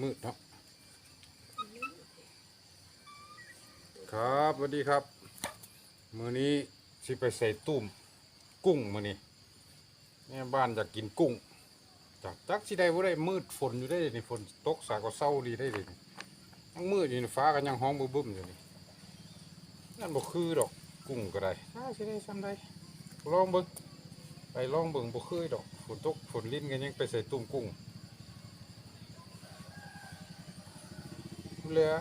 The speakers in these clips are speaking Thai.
มืดเนาะครับสวัสดีครับ มือนี้สิไปใส่ตุ้มกุ้งมือนี้แม่บ้านอยากกินกุ้งจากจักสิได้บ่ได้มืดฝนอยู่ได้เดะนี่ฝนตกสาก็เศร้าดีได้เลยยังมืดอยู่นี่ฟ้าก็ยังห้องบึ้มๆอยู่นี่นั่นบ่คือดอกกุ้งก็ได้ถ้าสิได้ซ้ำได้ลองเบิ่งไปลองเบิ่งบ่เคยดอกฝนตกฝนลิ้นกันยังไปใส่ตุ้มกุ้ง เรือ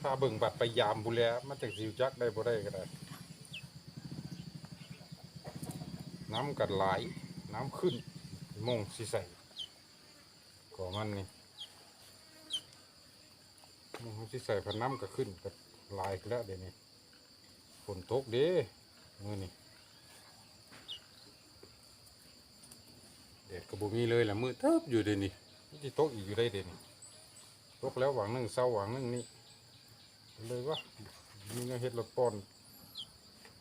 ถ้าเบิ่งบัตรไปยามบุเรือมันจากสิวจักได้บ่ได้ก็ได้น้ำกัดไหลายน้ำขึ้นมงสิใส่ก็มันนี่มงสิใส่พน้ำก็ขึ้นก็ไหลายขึ้นแล้วเดี๋ยวนี้ฝนตกเด้มื่อนี่เด็ดกระบุมีเลยละมือเทิบอยู่เดี๋ยวนี้มันสิตกอีกอยู่ได้เดี๋ยวนี้ ตกแล้วหวังหนึ่งเศร้าหวังหนึ่งนี่เลยว่ามีเนื้อเห็ดละป้อน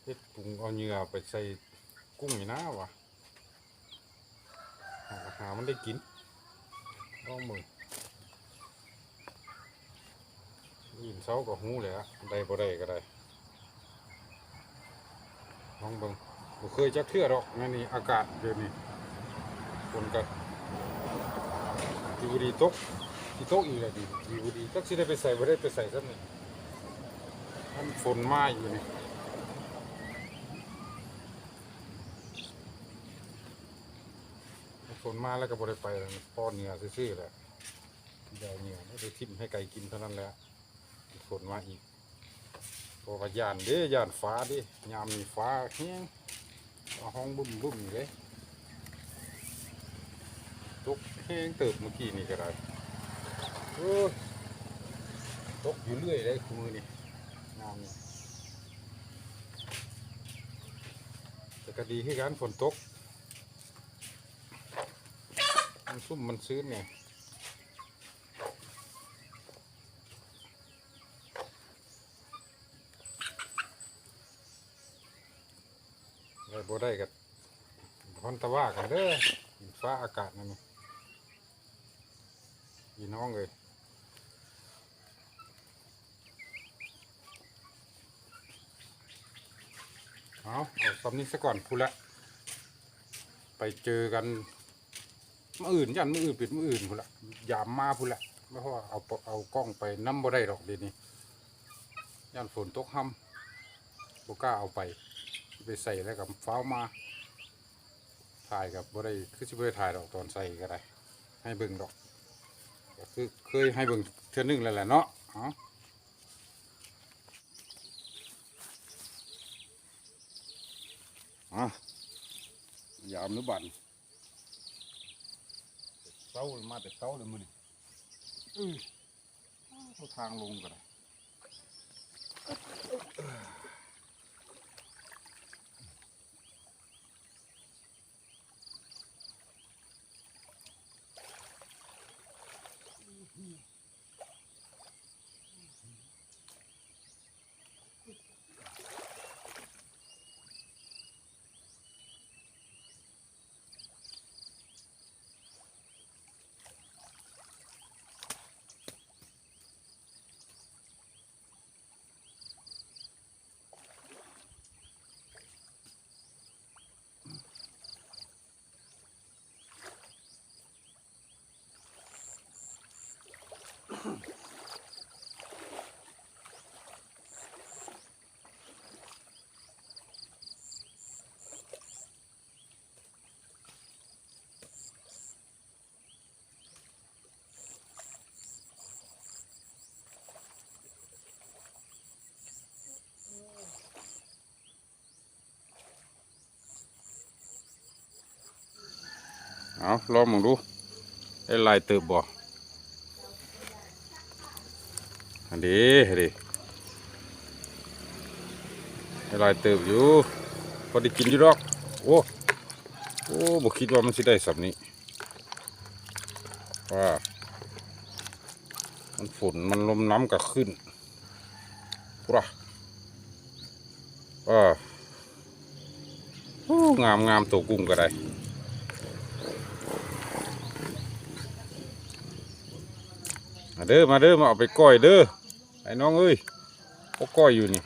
เห็ดปรุงเอาเหงื่อไปใส่กุ้งนี่นะวะหาหามันได้กินเอามือยินเศร้าก็หูเลยอะได้บ่ได้ก็ได้ลองเบิ่งบ่เคยจักเทื่อดอกนั่นนี่อากาศเดี๋ยวนี้ฝนกัอยู่ดีตก ที่โต๊ะอีกแล้วดีดีบ่ดีจักสิได้ไปใส่บ่ได้ไปใส่ซ้ำนี่มันฝนมาอยู่นี่ฝนมาแล้วก็บ่ได้ไปแล้วป้อนเหงื่อซื่อๆแหละได้เหงื่อไม่ได้ทิ่มให้ไก่กินเท่านั้นแหละฝนมาอีกพรายานเด้ยานฟ้าเด้ยามมีฟ้าแห้งห้องบึ้มบึ้มเลยตกแห้งเติบเมื่อกี้นี่ก็ได้ ตกอยู่เรื่อยเลยคือมือนี่งามนี่แต่ก็ดีที่การฝนตก มันซุ่มมันซื้นไงได้บ่ได้กับพอนตะว่ากันเด้อฟ้าอากาศนั่นนี่พี่น้องเลย เอาเอาสำนี้ซะก่อนพูดละไปเจอกันมื่ออื่นยันมื่ออื่นปิดมื่ออื่นพูดละยามมาพูดละไม่เพราะว่าเอาเอากล้องไปน้ำบ่ได้หรอกเดี๋ยวนี้ยันฝนตกห้ำบ่กล้าเอาไป ไปใส่แล้วกับฟ้ามา ถ่ายกับบ่ได้คือสิบได้ถ่ายดอกตอนใส่ก็ได้ ให้เบิ่งดอกก็คือเคยให้เบิ่งเทื่อนึงแล้วแหละเนาะ อาอะยามนุบันเต้ามาแต่เต้าเลยมือนี่อื้อเอาทางลงก็ได้ เอาลองมองดูได้ลายเติบบ่อันนี้อันนี้ได้ลายเติบอยู่พอได้กินอยู่ดอกโอ้โอ้บ่คิดว่ามันสิได้สับนี้ว่ามันฝนมันลมน้ำก็ขึ้นพุระว่างามงามตัวกุ้งก็ได้ มาเด้อมาเด้อมาเอาไปก้อยเด้อไอ้น้องเอ้ยเขาก้อยอยู่นี่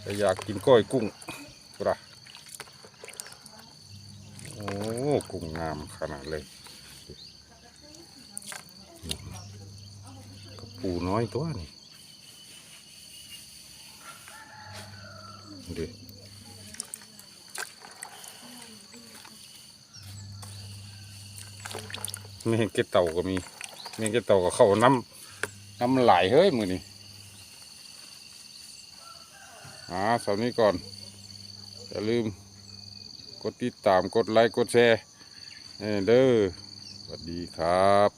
แต่อยากกินก้อยกุ้งปะโอ้กุ้งงามขนาดเลยกระปูน้อยตัวนี่ดูไม่เห็นเกล็ดเต่าก็มี ไม่เห็นเกล็ดเต่าก็เข้าน้ำน้ำไหลเฮ้ยมือนี่อ่าสำนี้ก่อน อย่าลืม กดติดตามกดไลค์กดแชร์เด้อสวัสดีครับ